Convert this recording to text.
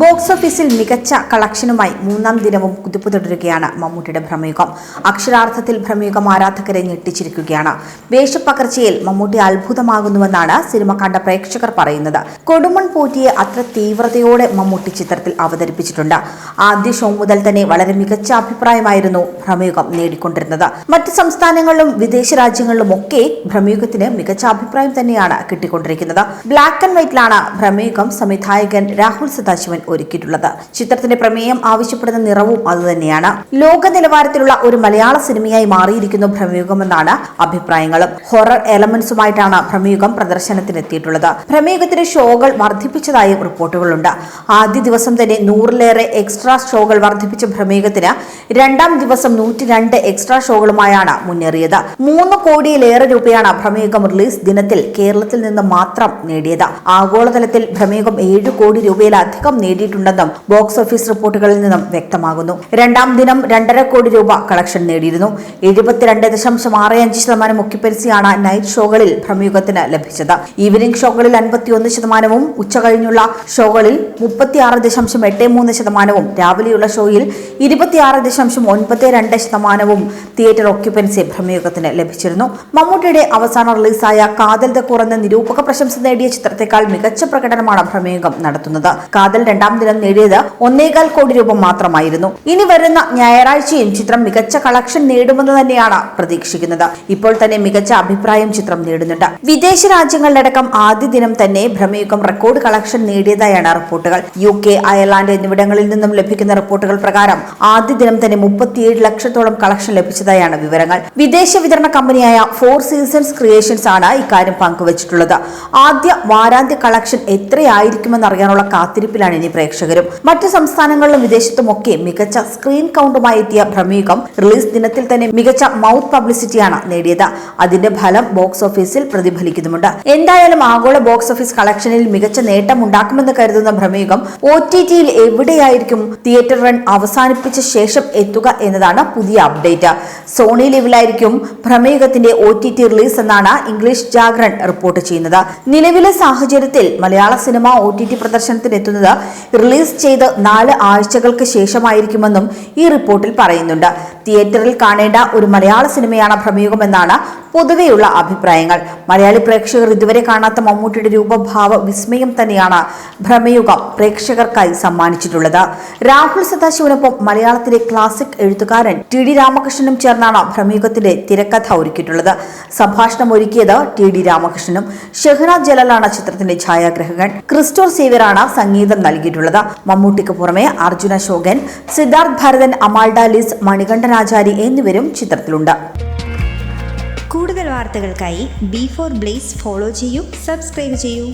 Box ഓഫീസിൽ മികച്ച കളക്ഷനുമായി മൂന്നാം ദിനവും കുതിപ്പ് തുടരുകയാണ് മമ്മൂട്ടിയുടെ ഭ്രമയുഗം. അക്ഷരാർത്ഥത്തിൽ ഭ്രമയുഗം ആരാധകരെ ഞെട്ടിച്ചിരിക്കുകയാണ്. വേഷപ്പകർച്ചയിൽ മമ്മൂട്ടി അത്ഭുതമാകുന്നുവെന്നാണ് സിനിമ കണ്ട പ്രേക്ഷകർ പറയുന്നത്. കൊടുമൺ പോറ്റിയെ അത്ര തീവ്രതയോടെ മമ്മൂട്ടി ചിത്രത്തിൽ അവതരിപ്പിച്ചിട്ടുണ്ട്. ആദ്യ ഷോ മുതൽ തന്നെ വളരെ മികച്ച അഭിപ്രായമായിരുന്നു ഭ്രമയുഗം നേടിക്കൊണ്ടിരുന്നത്. മറ്റ് സംസ്ഥാനങ്ങളിലും വിദേശ രാജ്യങ്ങളിലും ഒക്കെ ഭ്രമയുഗത്തിന് മികച്ച അഭിപ്രായം തന്നെയാണ് കിട്ടിക്കൊണ്ടിരിക്കുന്നത്. ബ്ലാക്ക് ആൻഡ് വൈറ്റിലാണ് ഭ്രമയുഗം. സംവിധായകൻ രാഹുൽ സദാശിവൻ ഒരുക്കിയിട്ടുള്ളത്. ചിത്രത്തിന്റെ പ്രമേയം ആവശ്യപ്പെടുന്ന നിറവും അതുതന്നെയാണ്. ലോക നിലവാരത്തിലുള്ള ഒരു മലയാള സിനിമയായി മാറിയിരിക്കുന്നു ഭ്രമയുഗമെന്നാണ് അഭിപ്രായങ്ങളും. ഹൊറർ എലമെന്റ്സുമായിട്ടാണ് ഭ്രമയുഗം പ്രദർശനത്തിനെത്തിയിട്ടുള്ളത്. ഭ്രമയുഗത്തിന്റെ ഷോകൾ വർദ്ധിപ്പിച്ചതായും റിപ്പോർട്ടുകളുണ്ട്. ആദ്യ ദിവസം തന്നെ നൂറിലേറെ എക്സ്ട്രാ ഷോകൾ വർദ്ധിപ്പിച്ച ഭ്രമയുഗത്തിന് രണ്ടാം ദിവസം നൂറ്റി രണ്ട് എക്സ്ട്രാ ഷോകളുമായാണ് മുന്നേറിയത്. മൂന്ന് കോടിയിലേറെ രൂപയാണ് ഭ്രമയുഗം റിലീസ് ദിനത്തിൽ കേരളത്തിൽ നിന്ന് മാത്രം നേടിയത്. ആഗോളതലത്തിൽ ഭ്രമയുഗം ഏഴ് കോടി രൂപയിലധികം നേടിയിട്ടുണ്ടെന്നും ബോക്സ് ഓഫീസ് റിപ്പോർട്ടുകളിൽ നിന്നും വ്യക്തമാകുന്നു. രണ്ടാം ദിനം രണ്ടര കോടി രൂപ കളക്ഷൻ നേടിയിരുന്നു. എഴുപത്തിരണ്ട് ദശാംശം ആറ് അഞ്ച് ശതമാനം ഒക്യുപ്പൻസിയാണ് നൈറ്റ് ഷോകളിൽ ഭ്രമയുഗത്തിന് ലഭിച്ചത്. ഈവനിംഗ് ഷോകളിൽ അൻപത്തിയൊന്ന് ശതമാനവും ഉച്ചകഴിഞ്ഞുള്ള ഷോകളിൽ മുപ്പത്തിയാറ് ദശാംശം എട്ട് മൂന്ന് ശതമാനവും രാവിലെയുള്ള ഷോയിൽ ഇരുപത്തിയാറ് ദശാംശം ഒൻപത് രണ്ട് ശതമാനവും തിയേറ്റർ ഒക്യുപ്പൻസി ഭ്രമയുഗത്തിന് ലഭിച്ചിരുന്നു. മമ്മൂട്ടിയുടെ അവസാന റിലീസായ കാതൽ ദ കുറഞ്ഞ നിരൂപക പ്രശംസ നേടിയ ചിത്രത്തെക്കാൾ മികച്ച പ്രകടനമാണ് ഭ്രമയുഗം നടത്തുന്നത്. കാതൽ രണ്ടാം ദിനം നേടിയത് ഒന്നേകാൽ കോടി രൂപ മാത്രമായിരുന്നു. ഇനി വരുന്ന ഞായറാഴ്ചയും ചിത്രം മികച്ച കളക്ഷൻ നേടുമെന്ന് തന്നെയാണ് പ്രതീക്ഷിക്കുന്നത്. ഇപ്പോൾ തന്നെ മികച്ച അഭിപ്രായം ചിത്രം നേടുന്നുണ്ട്. വിദേശ രാജ്യങ്ങളിലടക്കം ആദ്യ ദിനം തന്നെ ഭ്രമയുഗം റെക്കോർഡ് കളക്ഷൻ നേടിയതായാണ് റിപ്പോർട്ടുകൾ. യു കെ അയർലാൻഡ് എന്നിവിടങ്ങളിൽ നിന്നും ലഭിക്കുന്ന റിപ്പോർട്ടുകൾ പ്രകാരം ആദ്യ ദിനം തന്നെ മുപ്പത്തിയേഴ് ലക്ഷത്തോളം കളക്ഷൻ ലഭിച്ചതായാണ് വിവരങ്ങൾ. വിദേശ വിതരണ കമ്പനിയായ ഫോർ സീസൺസ് ക്രിയേഷൻസ് ആണ് ഇക്കാര്യം പങ്കുവച്ചിട്ടുള്ളത്. ആദ്യ വാരാന്ത്യ കളക്ഷൻ എത്രയായിരിക്കുമെന്ന് അറിയാനുള്ള കാത്തിരിപ്പിലാണ് ഇനി പ്രേക്ഷകരും മറ്റു സംസ്ഥാനങ്ങളിലും വിദേശത്തുമൊക്കെ മികച്ച സ്ക്രീൻ കൗണ്ടുമായി എത്തിയ പ്രമേഹം റിലീസ് ദിനത്തിൽ തന്നെ മികച്ച മൗത്ത് പബ്ലിസിറ്റിയാണ് നേടിയത്. അതിന്റെ ഫലം ബോക്സ് ഓഫീസിൽ പ്രതിഫലിക്കുന്നുമുണ്ട്. എന്തായാലും ആഗോള ബോക്സ് ഓഫീസ് കളക്ഷനിൽ മികച്ച നേട്ടം ഉണ്ടാക്കുമെന്ന് കരുതുന്ന ഭ്രമീകം ഒ ടി ടിയിൽ എവിടെയായിരിക്കും തിയേറ്റർ റൺ അവസാനിപ്പിച്ച ശേഷം എത്തുക എന്നതാണ് പുതിയ അപ്ഡേറ്റ്. സോണി ലെവലായിരിക്കും പ്രമേഹത്തിന്റെ ഒ ടി ടി റിലീസ് എന്നാണ് ഇംഗ്ലീഷ് ജാഗ്രൺ റിപ്പോർട്ട് ചെയ്യുന്നത്. നിലവിലെ സാഹചര്യത്തിൽ Malayala cinema O T T പ്രദർശനത്തിന് എത്തുന്നത് റിലീസ് ചെയ്ത് നാല് ആഴ്ചകൾക്ക് ശേഷമായിരിക്കുമെന്നും ഈ റിപ്പോർട്ടിൽ പറയുന്നുണ്ട്. തിയേറ്ററിൽ കാണേണ്ട ഒരു മലയാള സിനിമയാണ് ഭ്രമയുഗം എന്നാണ് പൊതുവെയുള്ള അഭിപ്രായങ്ങൾ. മലയാളി പ്രേക്ഷകർ ഇതുവരെ കാണാത്ത മമ്മൂട്ടിയുടെ രൂപഭാവ വിസ്മയം തന്നെയാണ് ഭ്രമയുഗം പ്രേക്ഷകർക്കായി സമ്മാനിച്ചിട്ടുള്ളത്. രാഹുൽ സദാശിവനൊപ്പം മലയാളത്തിലെ ക്ലാസിക് എഴുത്തുകാരൻ ടി ഡി രാമകൃഷ്ണനും ചേർന്നാണ് ഭ്രമയുഗത്തിന്റെ തിരക്കഥ ഒരുക്കിയിട്ടുള്ളത്. സംഭാഷണം ഒരുക്കിയത് ടി ഡി രാമകൃഷ്ണനും ഷെഹ്ന ജലാലാണ് ചിത്രത്തിന്റെ ഛായാഗ്രഹകൻ. ക്രിസ്റ്റോർ സേവ്യറാണ് സംഗീതം നൽകിയിട്ടുള്ളത്. മമ്മൂട്ടിക്ക് പുറമെ അർജുന ശോകൻ സിദ്ധാർത്ഥ് ഭരതൻ അമാൽഡ ലിസ് മണികണ്ഠനാചാരി എന്നിവരും ചിത്രത്തിലുണ്ട്. കൂടുതൽ വാർത്തകൾക്കായി ബി ഫോർ ബ്ലേസ് ഫോളോ ചെയ്യൂ സബ്സ്ക്രൈബ് ചെയ്യൂ.